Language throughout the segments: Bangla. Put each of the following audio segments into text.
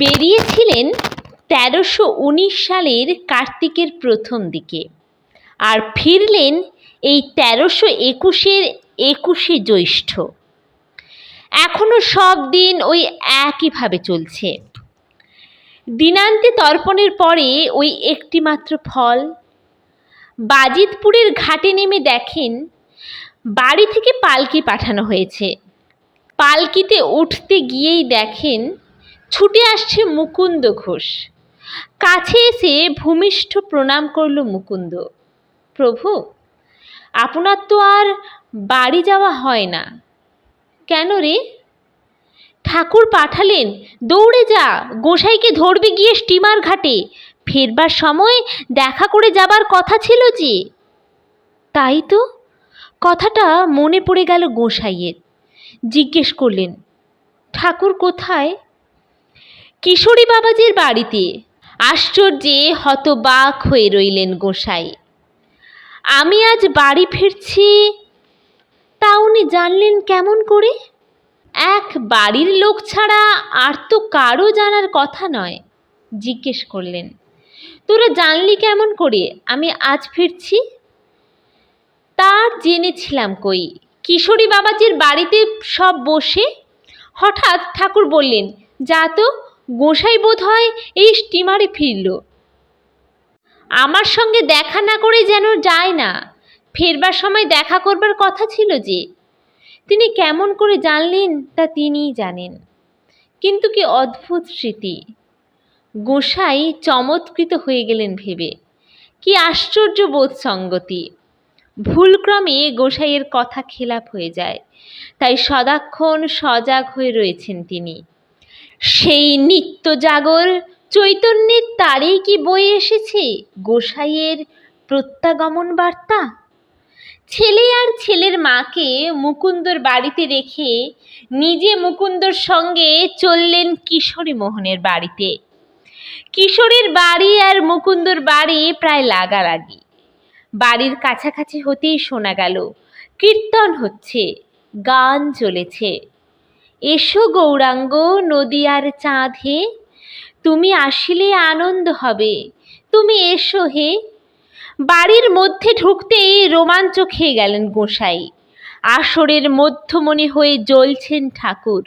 বেরিয়েছিলেন তেরোশো সালের কার্তিকের প্রথম দিকে আর ফিরলেন এই তেরোশো একুশের একুশে জ্যৈষ্ঠ। এখনও সব দিন ওই একইভাবে চলছে। দিনান্তে তর্পণের পরে ওই একটি মাত্র ফল। বাজিতপুরের ঘাটে নেমে দেখেন, বাড়ি থেকে পালকি পাঠানো হয়েছে। পালকিতে উঠতে গিয়েই দেখেন, ছুটে আসছে মুকুন্দ ঘোষ। কাছে এসে ভূমিষ্ঠ প্রণাম করল মুকুন্দ। প্রভু, আপনার তো আর বাড়ি যাওয়া হয় না। কেন রে? ঠাকুর পাঠালেন, দৌড়ে যা, গোসাইকে ধরবে গিয়ে স্টিমার ঘাটে। ফেরবার সময় দেখা করে যাবার কথা ছিল যে। তাই তো? কথাটা মনে পড়ে গেল গোসাইয়ের। জিজ্ঞেস করলেন, ঠাকুর কোথায়? কিশোরী বাবাজির বাড়িতে। আশ্চর্যে হতবাক হয়ে রইলেন গোসাই। আমি আজ বাড়ি ফিরছি তা উনি জানলেন কেমন করে? এক বাড়ির লোক ছাড়া আর তো কারও জানার কথা নয়, জিজ্ঞেস করলেন। তোরা জানলি কেমন করে? আমি আজ ফিরছি। তার জেনেছিলাম কই, কিশোরী বাবাজির বাড়িতে সব বসে? হঠাৎ ঠাকুর বললেন, যা তো, গোসাই বোধ হয় এই স্টিমারে ফিরল। আমার সঙ্গে দেখা না করে যেন যায় না। ফেরবার সময় দেখা করবার কথা ছিল যে, তিনি কেমন করে জানলেন তা তিনিই জানেন। কিন্তু কি অদ্ভুত স্মৃতি। গোসাই চমৎকৃত হয়ে গেলেন ভেবে। কি আশ্চর্য বোধ সঙ্গতি। ভুলক্রমে গোসাইয়ের কথা খেলাপ হয়ে যায়। তাই সদাক্ষণ সজাগ হয়ে রয়েছেন তিনি। সেই নিত্য জাগর চৈতন্যের তারেই কি বয়ে এসেছে গোসাইয়ের প্রত্যাগমন বার্তা? ছেলে আর ছেলের মাকে মুকুন্দর বাড়িতে রেখে নিজে মুকুন্দর সঙ্গে চললেন কিশোরী মোহনের বাড়িতে। কিশোরীর বাড়ি আর মুকুন্দর বাড়ি প্রায় লাগালাগি। বাড়ির কাছাকাছি হতেই শোনা গেল, কীর্তন হচ্ছে, গান চলেছে। এসো গৌরাঙ্গ নদীয়ার চাঁদ হে তুমি আসিলে আনন্দ হবে, তুমি এসো হে বাড়ির মধ্যে ঢুকতেই রোমাঞ্চ খেয়ে গেলেন গোসাই। আসরের মধ্যমণি হয়ে জ্বলছেন ঠাকুর।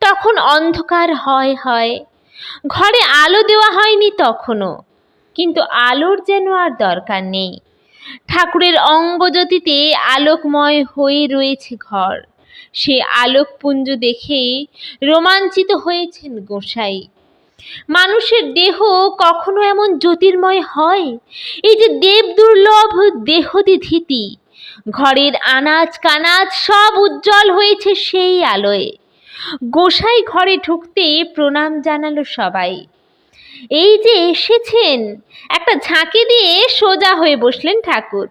তখন অন্ধকার হয় হয়। ঘরে আলো দেওয়া হয়নি তখনও। কিন্তু আলোর যেন আর দরকার নেই। ঠাকুরের অঙ্গজ্যোতিতে আলোকময় হয়ে রয়েছে ঘর। সে আলোকপুঞ্জ দেখেই রোমাঞ্চিত হয়েছেন গোসাই। মানুষের দেহ কখনো এমন জ্যোতির্ময় হয়? এই যে দেব দুর্লভ দেহদিধীতি, ঘরের আনাজ কানাজ সব উজ্জ্বল হয়েছে সেই আলোয়। গোসাই ঘরে ঢুকতে প্রণাম জানালো সবাই। এই যে এসেছেন, একটা ঝাঁকি দিয়ে সোজা হয়ে বসলেন ঠাকুর।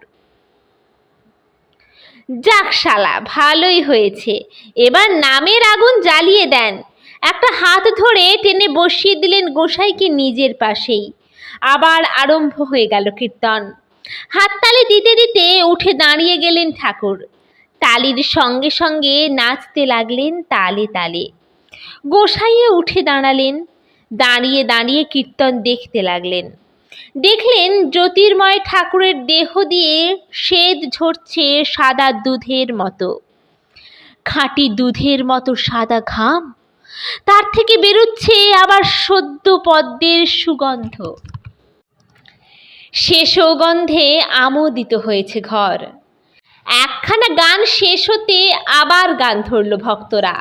যাক শালা, ভালোই হয়েছে। এবার নামের আগুন জ্বালিয়ে দেন। একটা হাত ধরে টেনে বসিয়ে দিলেন গোসাইকে নিজের পাশেই। আবার আরম্ভ হয়ে গেল কীর্তন। হাততালি দিতে দিতে উঠে দাঁড়িয়ে গেলেন ঠাকুর। তালির সঙ্গে সঙ্গে নাচতে লাগলেন তালে তালে। গোসাইয়ে উঠে দাঁড়ালেন। দাঁড়িয়ে দাঁড়িয়ে কীর্তন দেখতে লাগলেন। দেখলেন জ্যোতির্ময় ঠাকুরের দেহ দিয়ে শ্বেত ঝরছে সাদা দুধের মতো। খাঁটি দুধের মতো সাদা ঘাম। তার থেকে বেরোচ্ছে আবার সদ্য পদ্মের সুগন্ধ। সে সৌগন্ধে আমোদিত হয়েছে ঘর। একখানা গান শেষ হতে আবার গান ধরল ভক্তরা।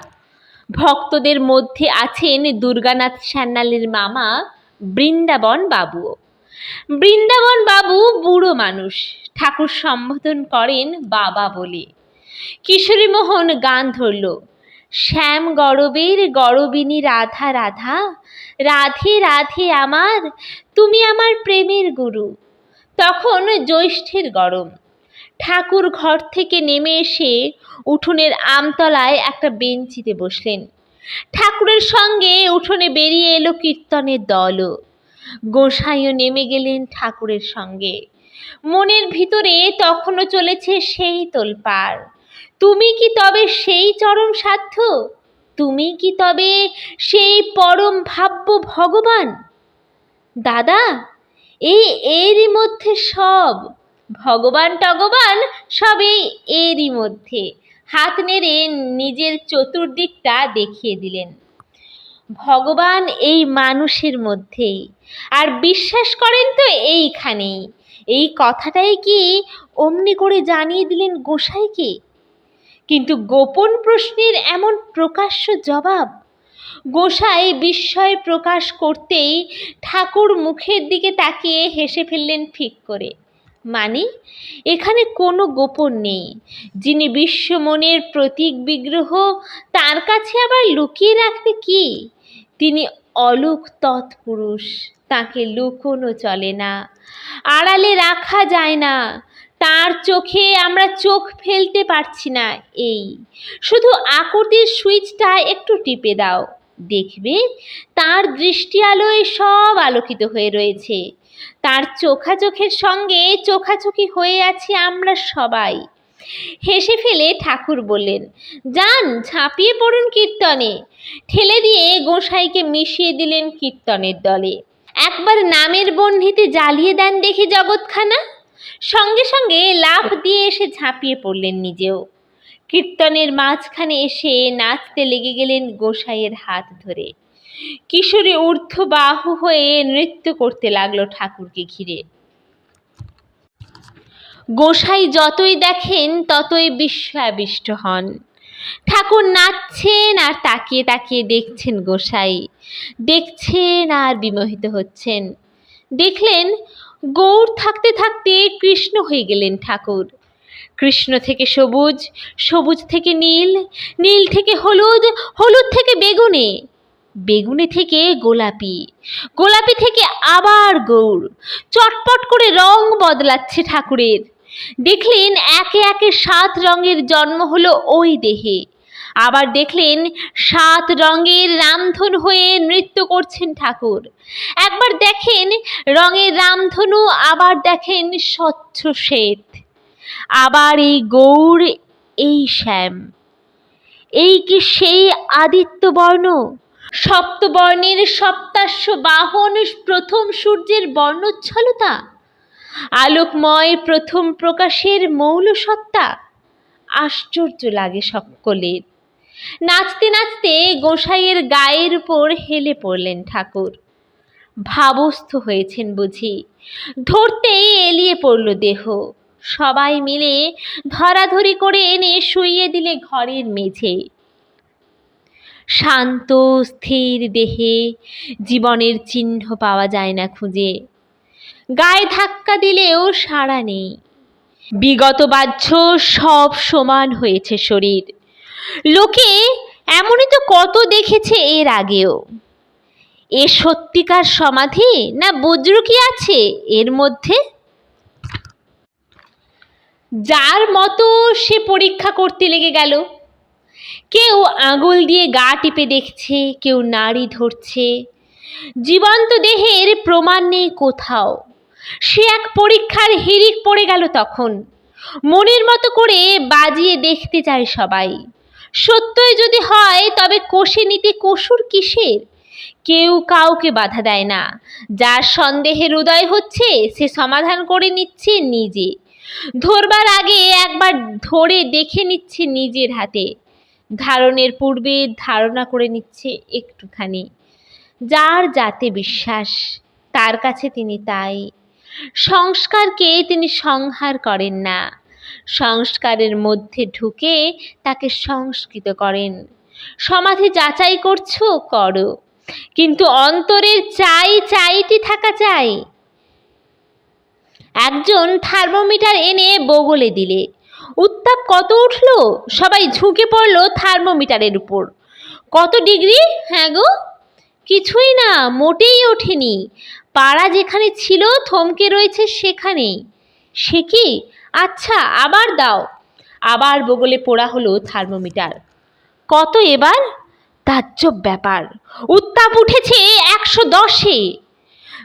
ভক্তদের মধ্যে আছেন দুর্গানাথ সান্যালের মামা বৃন্দাবন বাবুও বৃন্দাবন বাবু বুড়ো মানুষ, ঠাকুর সম্বোধন করেন বাবা বলে। কিশোরী মোহন গান ধরল শ্যাম গরবের গরবিনী রাধা রাধা। রাধে রাধে আমার, তুমি আমার প্রেমের গুরু। তখন জ্যৈষ্ঠের গরম। ঠাকুর ঘর থেকে নেমে এসে উঠোনের আমতলায় একটা বেঞ্চিতে বসলেন। ঠাকুরের সঙ্গে উঠোনে বেরিয়ে এলো কীর্তনের দলও গোসাইও নেমে গেলেন ঠাকুরের সঙ্গে। মনের ভিতরে তখনও চলেছে সেই তোলপাড়। তুমি কি তবে সেই চরম সাধ্য? তুমি কি তবে সেই পরম ভাব্য ভগবান? দাদা এই এরই মধ্যে সব। ভগবান টগবান সব এরই মধ্যে। হাত নেড়ে নিজের চতুর্দিকটা দেখিয়ে দিলেন। ভগবান এই মানুষের মধ্যেই। আর বিশ্বাস করেন তো এইখানেই। এই কথাটাই কি অমনি করে জানিয়ে দিলেন গোসাইকে? কিন্তু গোপন প্রশ্নের এমন প্রকাশ্য জবাব? গোসাই বিস্ময় প্রকাশ করতেই ঠাকুর মুখের দিকে তাকিয়ে হেসে ফেললেন ঠিক করে। মানে এখানে কোনো গোপন নেই। যিনি বিশ্বমনের প্রতীক বিগ্রহ, তার কাছে আবার লুকিয়ে রাখবে কি? তিনি অলোক তৎপুরুষ, তাকে লুকোনো চলে না। আড়ালে রাখা যায় না। তার চোখে আমরা চোখ ফেলতে পারছি না, এই। শুধু আকুতির সুইচটা একটু টিপে দাও। দেখবে, তার দৃষ্টি আলোয় সব আলোকিত হয়ে রয়েছে। তার চোখাচোখের সঙ্গে চোখাচোখি হয়ে আছি আমরা সবাই। হেসে ফেলে ঠাকুর বললেন, যান, ঝাঁপিয়ে পড়ুন কীর্তনে। ঠেলে দিয়ে গোসাইকে মিশিয়ে দিলেন কীর্তনের দলে। একবার নামের বহ্নিতে জ্বালিয়ে দেন দেখি জগৎখানা। সঙ্গে সঙ্গে লাফ দিয়ে এসে ঝাঁপিয়ে পড়লেন নিজেও। কীর্তনের মাঝখানে এসে নাচতে লেগে গেলেন গোসাইয়ের হাত ধরে। কিশোরী ঊর্ধ্ব বাহু হয়ে নৃত্য করতে লাগল ঠাকুরকে ঘিরে। গোসাই যতই দেখেন, ততই বিস্ময়াবিষ্ট হন। ঠাকুর নাচছেন আর তাকিয়ে তাকিয়ে দেখছেন গোসাই। দেখছেন আর বিমোহিত হচ্ছেন। দেখলেন গৌর থাকতে থাকতে কৃষ্ণ হয়ে গেলেন ঠাকুর। কৃষ্ণ থেকে সবুজ সবুজ থেকে নীল নীল থেকে হলুদ হলুদ থেকে বেগুনে বেগুনে থেকে গোলাপি গোলাপি থেকে আবার গৌর। চটপট করে রং বদলাচ্ছে ঠাকুরের। দেখলেন একে একে সাত রঙের জন্ম হলো ওই দেহে। আবার দেখলেন সাত রঙের রামধনু হয়ে নৃত্য করছেন ঠাকুর। একবার দেখেন রঙের রামধনু, আবার দেখেন স্বচ্ছ শ্বেত। আবার এই গৌর, এই শ্যাম। এই কি সেই আদিত্যবর্ণ? সপ্তবর্ণের সপ্তাশ্ব বাহন, প্রথম সূর্যের বর্ণচ্ছলতা। আলোকময় প্রথম প্রকাশের মৌল সত্তা আশ্চর্য লাগে সকলের। নাচতে নাচতে গোসাইয়ের গায়ের উপর হেলে পড়লেন ঠাকুর। ভাবস্থ হয়েছেন বুঝি। ধরতেই এলিয়ে পড়ল দেহ। সবাই মিলে ধরাধরি করে এনে শুইয়ে দিলে ঘরের মেঝে। শান্ত, স্থির দেহে জীবনের চিহ্ন পাওয়া যায় না খুঁজে। গায়ে ধাক্কা দিলেও সাড়া নেই। বিগত বাহ্য সব সমান হয়েছে শরীর। লোকে এমনই তো কত দেখেছে এর আগেও। এ সত্যিকার সমাধি না বজ্র কি আছে এর মধ্যে? যার মতো সে পরীক্ষা করতে লেগে গেল। কেউ আঙুল দিয়ে গা টিপে দেখছে, কেউ নাড়ি ধরছে। জীবন্ত দেহের প্রমাণ নেই কোথাও। সে এক পরীক্ষার হিরিক পড়ে গেল তখন। মনের মতো করে বাজিয়ে দেখতে চায় সবাই। সত্যই যদি হয়, তবে কষে নিতে কসুর কিসের? কেউ কাউকে বাধা দেয় না। যার সন্দেহের উদয় হচ্ছে, সে সমাধান করে নিচ্ছে নিজে। ধরবার আগে একবার ধরে দেখে নিচ্ছে নিজের হাতে। ধারণের পূর্বে ধারণা করে নিচ্ছে একটুখানি। যার যাতে বিশ্বাস, তার কাছে তিনি তাই। সংস্কারকে তিনি সংহার করেন না। সংস্কারের মধ্যে ঢুকে তাকে সংস্কৃত করেন। সমাধি যাচাই করছ? করো। কিন্তু অন্তরের চাই চাইটি থাকা চাই। একজন থার্মোমিটার এনে বগলে দিলে। উত্তাপ কত উঠল? সবাই ঝুঁকে পড়ল থার্মোমিটারের উপর। কত ডিগ্রি? হ্যাঁ গো। কিছুই না, মোটেই ওঠেনি। পাড়া যেখানে ছিল, থমকে রয়েছে সেখানেই সে কি? আচ্ছা আবার দাও। আবার বগলে পোড়া হলো থার্মোমিটার। কত এবার? তাজ্জব ব্যাপার। উত্তাপ উঠেছে একশো দশে।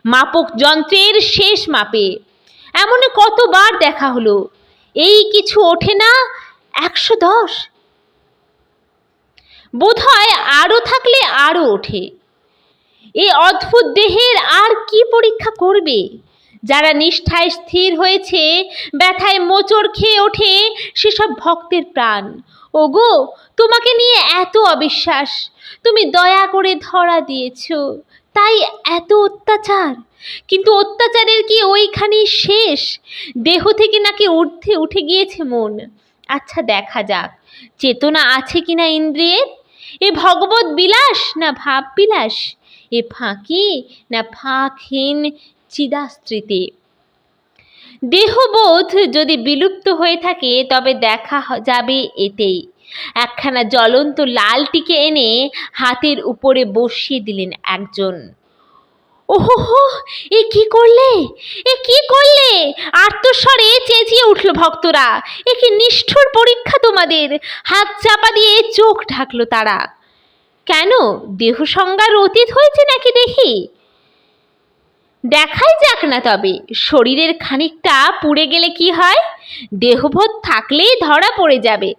মাপক যন্ত্রের শেষ মাপে। এমন কতবার দেখা হলো? এই কিছু ওঠে না একশো দশ। বোধ হয় আরও থাকলে আরও ওঠে। এই অদ্ভুত দেহের আর কি পরীক্ষা করবে? যারা নিষ্ঠায় স্থির হয়েছে, ব্যথায় মোচড় খেয়ে ওঠে সেসব ভক্তের প্রাণ। ওগো, তোমাকে নিয়ে এত অবিশ্বাস। তুমি দয়া করে ধরা দিয়েছ। তাই এত অত্যাচার। কিন্তু অত্যাচারের কি ওইখানেই শেষ? দেহ থেকে নাকি ঊর্ধ্বে উঠে গিয়েছে মন। আচ্ছা দেখা যাক। চেতনা আছে কিনা ইন্দ্রিয়ের? এ ভগবত বিলাস না ভাব বিলাস? এ ফাঁকি না ফাঁকহীন চিদাস্ত্রীতে। দেহবোধ যদি বিলুপ্ত হয়ে থাকে, তবে দেখা যাবে এতেই। একখানা জ্বলন্ত লালটিকে এনে হাতের উপরে বসিয়ে দিলেন একজন। ওহো এ কি করলে? এ কি করলে? আত্মস্বরে চেঁচিয়ে উঠল ভক্তরা। এ কি নিষ্ঠুর পরীক্ষা তোমাদের? হাত চাপা দিয়ে চোখ ঢাকলো তারা। কেন? দেহ সংজ্ঞার অতীত হয়েছে নাকি দেখি? দেখাই যাক না তবে, শরীরের খানিকটা পুড়ে গেলে কি হয়? দেহবোধ থাকলেই ধরা পড়ে যাবে।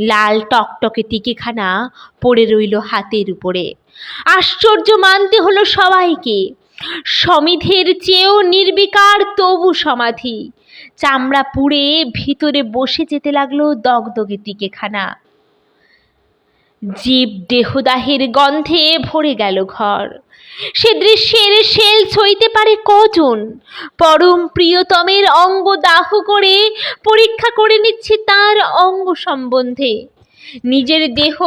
লাল টকটকে টিকিখানা পড়ে রইল হাতের উপরে। আশ্চর্য মানতে হলো সবাইকে। সমিধের চেয়েও নির্বিকার তবু সমাধি। চামড়া পুড়ে ভিতরে বসে যেতে লাগল দগদগে টিকেখানা। জীব দেহদাহের গন্ধে ভরে গেল ঘর। সে দৃশ্যের শেল সইতে পারে কজন? পরম প্রিয়তমের অঙ্গ দাহ করে পরীক্ষা করে নিচ্ছে তার অঙ্গ সম্বন্ধে। নিজের দেহ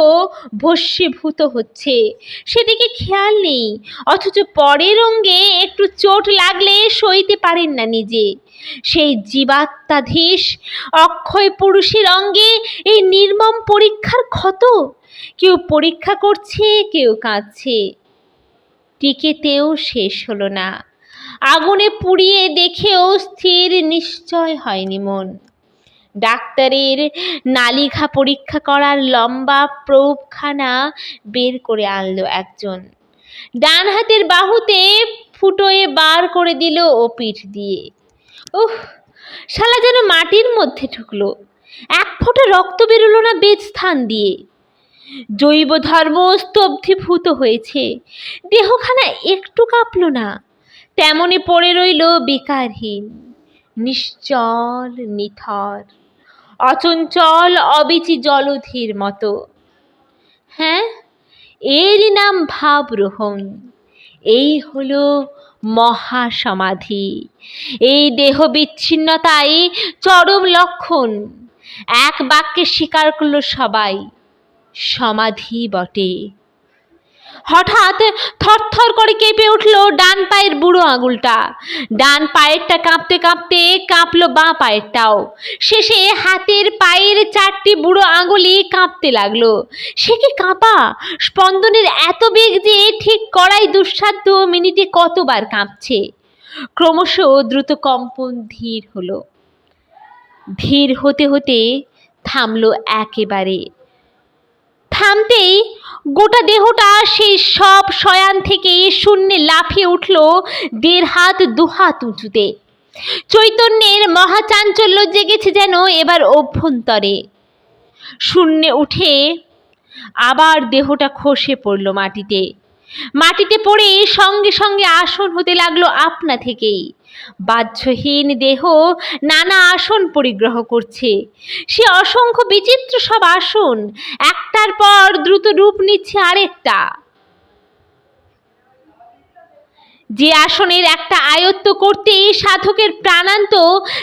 ভস্মীভূত হচ্ছে, সেদিকে খেয়াল নেই, অথচ পরের অঙ্গে একটু চোট লাগলে সইতে পারেন না নিজে। সেই জীবাত্মাধীশ অক্ষয় পুরুষের অঙ্গে এই নির্মম পরীক্ষার ক্ষত। কেউ পরীক্ষা করছে, কেউ কাঁদছে। টিকেতেও শেষ হলো না। আগুনে পুড়িয়ে দেখেও স্থির নিশ্চয় হয়নি মন। ডাক্তারের নালিঘা পরীক্ষা করার লম্বা প্রোবখানা বের করে আনলো একজন। ডান হাতের বাহুতে ফুটোয়ে বার করে দিল ও পিঠ দিয়ে। উহ, শালা যেন মাটির মধ্যে ঢুকলো। এক ফোঁটা রক্ত বেরোলো না বেজ স্থান দিয়ে। জৈব ধর্ম স্তব্ধীভূত হয়েছে। দেহখানা একটু কাঁপল না। তেমনি পড়ে রইল বেকারহীন, নিশ্চল, নিথর, অচঞ্চল, অবিচি জলধির মতো। হ্যাঁ এরই নাম ভাবরোহণ। এই হলো মহাসমাধি। এই দেহ বিচ্ছিন্নতাই চরম লক্ষণ। এক বাক্যে স্বীকার করল সবাই সমাধি বটে। হঠাৎ থরথর করে কেঁপে উঠল ডান পায়ের বুড়ো আঙুলটা। ডান পায়েরটা কাঁপতে কাঁপতে কাঁপলো বাঁ পায়েরটাও। শেষে হাতের পায়ের চারটি বুড়ো আঙুলি কাঁপতে লাগল। সে কি কাঁপা? স্পন্দনের এত বেগ যে ঠিক করাই দুঃসাধ্য মিনিটে কতবার কাঁপছে। ক্রমশ দ্রুত কম্পন ধীর হলো। ধীর হতে হতে থামলো একেবারে। থামতেই গোটা দেহটা সেই সব শয়ান থেকে শূন্যে লাফিয়ে উঠল দেড় হাত দুহাত উঁচুতে। চৈতন্যের মহাচাঞ্চল্য জেগেছে যেন এবার অভ্যন্তরে। শূন্যে উঠে আবার দেহটা খসে পড়ল মাটিতে। মাটিতে পড়ে সঙ্গে সঙ্গে আসন হতে লাগল আপনা থেকেই। বাহ্যহীন দেহ নানা আসন পরিগ্রহ করছে। সে অসংখ্য বিচিত্র সব আসন, একটার পর দ্রুত রূপ নিচ্ছে আরেকটা। যে আসনের একটা আয়ত্ত করতেই সাধকের প্রাণান্ত,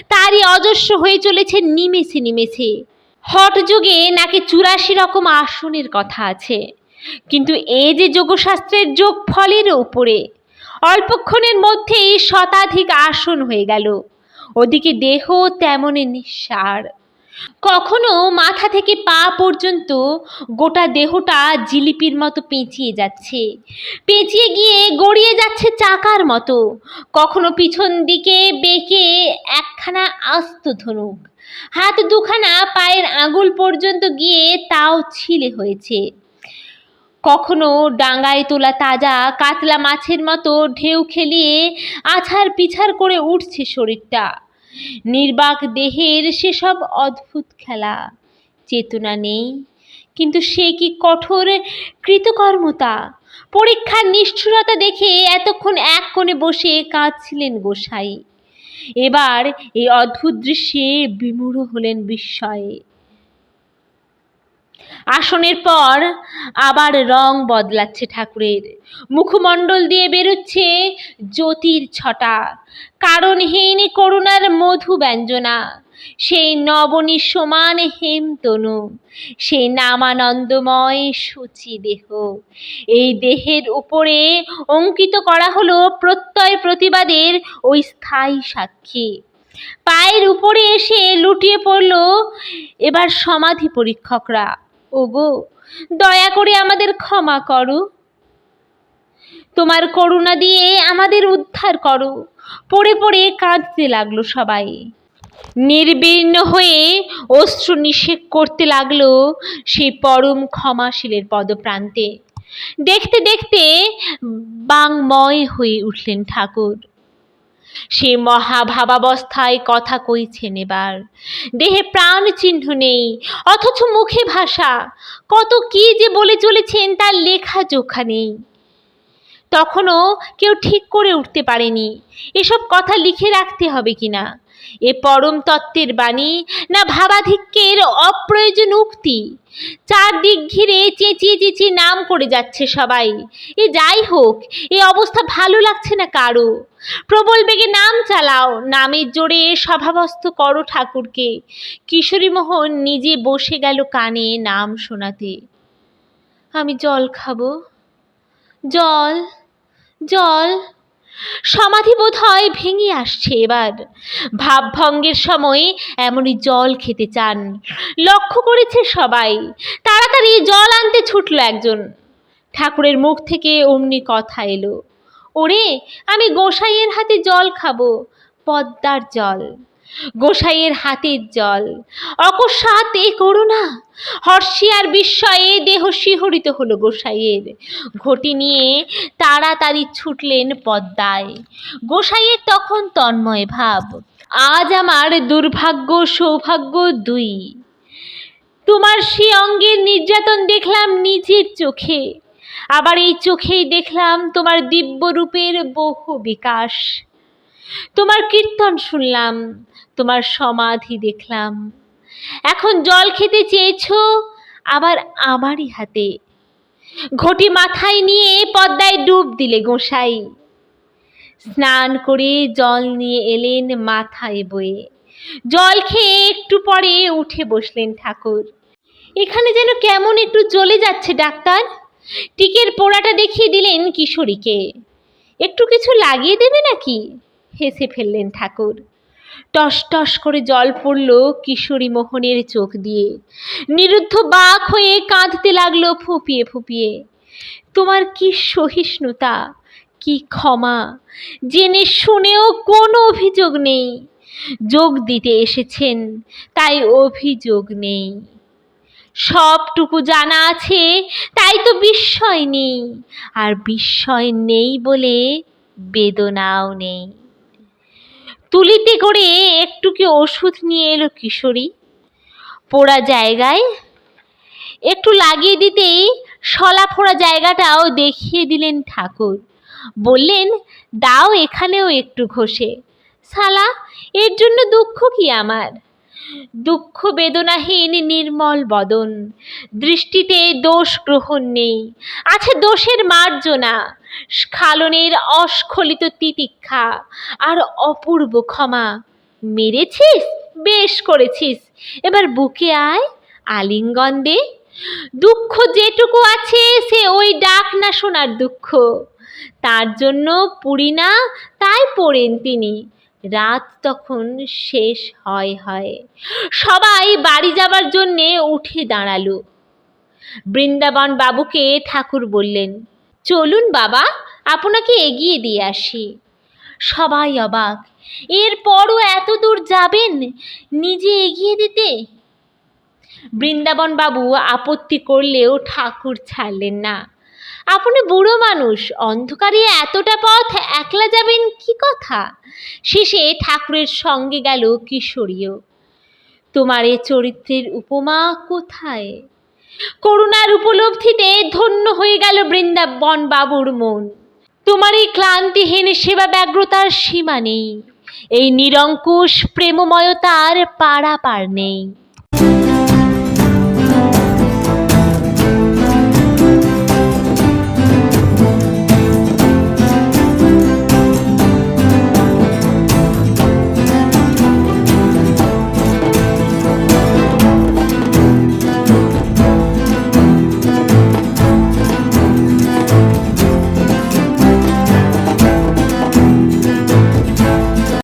তারই অজস্র হয়ে চলেছে নিমেষে নিমেষে। হট যুগে নাকি চুরাশি রকম আসনের কথা আছে। কিন্তু এ যে যোগশাস্ত্রের যোগ ফলের উপরে অল্পক্ষণের মধ্যেই শতাধিক আসন হয়ে গেল। ওদিকে দেহ তেমনই নিঃসার। কখনো মাথা থেকে পা পর্যন্ত গোটা দেহটা জিলিপির মতো পেঁচিয়ে যাচ্ছে। পেঁচিয়ে গিয়ে গড়িয়ে যাচ্ছে চাকার মতো। কখনো পিছন দিকে বেঁকে একখানা আস্ত ধনুক। হাত দুখানা পায়ের আঙুল পর্যন্ত গিয়ে তাও ছিলে হয়েছে। কখনো ডাঙায় তোলা তাজা কাতলা মাছের মতো ঢেউ খেলিয়ে আছাড় পিছাড় করে উঠছে শরীরটা। নির্বাক দেহের সেসব অদ্ভুত খেলা চেতনা নেই, কিন্তু সে কি কঠোর কৃতকর্মতা? পরীক্ষার নিষ্ঠুরতা দেখে এতক্ষণ এক কোণে বসে কাঁদছিলেন গোসাই। এবার এই অদ্ভুত দৃশ্যে বিমূঢ় হলেন বিস্ময়ে। আসনের পর আবার রং বদলাচ্ছে ঠাকুরের। মুখমণ্ডল দিয়ে বেরোচ্ছে জ্যোতির ছটা। কারণহীন করুণার মধু ব্যঞ্জনা। সেই নবনী সমান হেমতনু। সেই নামানন্দময় সূচি দেহ। এই দেহের উপরে অঙ্কিত করা হলো প্রত্যয় প্রতিবাদের ওই স্থায়ী সাক্ষী। পায়ের উপরে এসে লুটিয়ে পড়ল এবার সমাধি পরীক্ষকরা। ওগো, দয়া করে আমাদের ক্ষমা করো। তোমার করুণা দিয়ে আমাদের উদ্ধার করো। পড়ে পড়ে কাঁদতে লাগল সবাই। নির্বিণ্ণ হয়ে অশ্রু নিষেক করতে লাগল সেই পরম ক্ষমাশীলের পদপ্রান্তে। দেখতে দেখতে বাংময় হয়ে উঠলেন ঠাকুর। সে মহাভাবাবস্থায় কথা কইছেন এবার। দেহে প্রাণ চিহ্ন নেই, অথচ মুখে ভাষা। কত কি যে বলে চলেছেন তার লেখা জোখা নেই। তখনও কেউ ঠিক করে উঠতে পারেনি, এসব কথা লিখে রাখতে হবে কিনা এ পরম তত্ত্বের বাণী না ভাবাধিক্যের অপ্রয়োজন উক্তি? চারদিক ঘিরে চেঁচিয়ে চেঁচিয়ে নাম করে যাচ্ছে সবাই। এ যাই হোক, এ অবস্থা ভালো লাগছে না কারও? প্রবল বেগে নাম চালাও, নামের জোরে সভাবস্থ করো ঠাকুরকে। কিশোরী মোহন নিজে বসে গেল কানে নাম শোনাতে। আমি জল খাব। জল জল। সমাধি বোধ হয় ভেঙে আসছে এবার। ভাবভঙ্গের সময় এমনই জল খেতে চান। লক্ষ্য করেছে সবাই, তাড়াতাড়ি জল আনতে ছুটল একজন। ঠাকুরের মুখ থেকে অমনি কথা এলো, ওরে, আমি গোসাইয়ের হাতে জল খাব, পদ্মার জল। গোসাইয়ের হাতের জল। অকস্মাৎ এ করুণা হর্ষে আর বিস্ময়ে দেহ শিহরিত হলো গোসাইয়ের। ঘটি নিয়ে তাড়াতাড়ি ছুটলেন পদ্মায়। গোসাইয়ের তখন তন্ময় ভাব। আজ আমার দুর্ভাগ্য, সৌভাগ্য দুই। তোমার সে অঙ্গের নির্যাতন দেখলাম নিজের চোখে। আবার এই চোখেই দেখলাম তোমার দিব্য রূপের বহু বিকাশ। তোমার কীর্তন শুনলাম। তোমার সমাধি দেখলাম। এখন জল খেতে চেয়েছো, আবার আমারই হাতে। ঘটি মাথায় নিয়ে পদ্মায় ডুব দিলে গোসাই। স্নান করে জল নিয়ে এলেন মাথায় বয়ে। জল খেয়ে একটু পরে উঠে বসলেন ঠাকুর। এখানে যেন কেমন একটু জ্বলে যাচ্ছে ডাক্তার। টিকের পোড়াটা দেখিয়ে দিলেন কিশোরীকে। একটু কিছু লাগিয়ে দেবে নাকি? হেসে ফেললেন ঠাকুর। টস টস করে জল পড়ল কিশোরী মোহনের চোখ দিয়ে। নিরুদ্ধ বাক হয়ে কাঁদতে লাগল ফুপিয়ে ফুপিয়ে। তোমার কি সহিষ্ণুতা? কি ক্ষমা? জেনে শুনেও কোনো অভিযোগ নেই। যোগ দিতে এসেছেন, তাই অভিযোগ নেই। সবটুকু জানা আছে, তাই তো বিস্ময় নেই। আর বিস্ময় নেই বলে বেদনাও নেই। তুলিতে করে একটু কি ওষুধ নিয়ে এলো কিশোরী। পোড়া জায়গায় একটু লাগিয়ে দিতেই শলা ফোড়া জায়গাটাও দেখিয়ে দিলেন ঠাকুর। বললেন, দাও এখানেও একটু ঘষে। শালা, এর জন্য দুঃখ কি আমার? দুঃখ বেদনাহীন নির্মল বদন। দৃষ্টিতে দোষ গ্রহণ নেই। আছে দোষের মার্জনা। স্খালনের অস্খলিত তিতিক্ষা আর অপূর্ব ক্ষমা। মেরেছিস? বেশ করেছিস। এবার বুকে আয়, আলিঙ্গন দে। দুঃখ যেটুকু আছে, সে ওই ডাক না শোনার দুঃখ। তার জন্য পুরি না, তাই পড়েন তিনি। রাত তখন শেষ হয় হয়। সবাই বাড়ি যাবার জন্যে উঠে দাঁড়াল। বৃন্দাবন বাবুকে ঠাকুর বললেন চলুন বাবা, আপনাকে এগিয়ে দিয়ে আসি। সবাই অবাক। এরপরও এত দূর যাবেন? নিজে এগিয়ে দিতে? বৃন্দাবন বাবু আপত্তি করলেও ঠাকুর ছাড়লেন না। আপনি বুড়ো মানুষ, অন্ধকারে এতটা পথ একলা যাবেন কি কথা? শেষে ঠাকুরের সঙ্গে গেল কিশোরীও। তোমার এ চরিত্রের উপমা কোথায়? করুণার উপলব্ধিতে ধন্য হয়ে গেল বৃন্দাবন বাবুর মন। তোমার এই ক্লান্তিহীন সেবা ব্যগ্রতার সীমা নেই। এই নিরঙ্কুশ প্রেমময়তার পারাপার নেই।